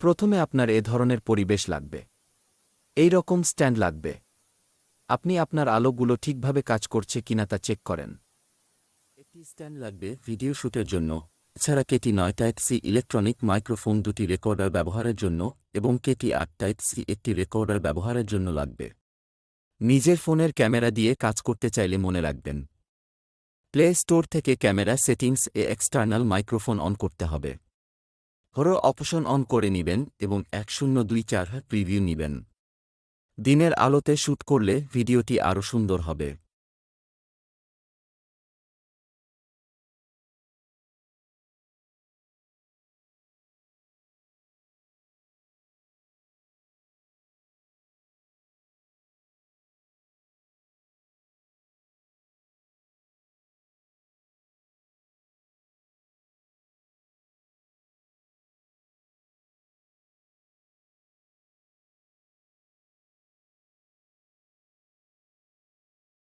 প্রথমে আপনার এ ধরনের পরিবেশ লাগবে। এই রকম স্ট্যান্ড লাগবে। আপনি আপনার আলোগুলো ঠিকভাবে কাজ করছে কিনা তা চেক করেন। একটি স্ট্যান্ড লাগবে ভিডিও শ্যুটের জন্য। এছাড়া কেটি নয় টাইপ সি ইলেকট্রনিক মাইক্রোফোন দুটি রেকর্ডার ব্যবহারের জন্য এবং কেটি আট টাইপ সি একটি রেকর্ডার ব্যবহারের জন্য লাগবে। নিজের ফোনের ক্যামেরা দিয়ে কাজ করতে চাইলে মনে রাখবেন। প্লে স্টোর থেকে ক্যামেরা সেটিংস এ এক্সটার্নাল মাইক্রোফোন অন করতে হবে। হরো অপশন অন করে নিবেন এবং এক শূন্য দুই চার প্রিভিউ নিবেন। দিনের আলোতে শ্যুট করলে ভিডিওটি আরও সুন্দর হবে।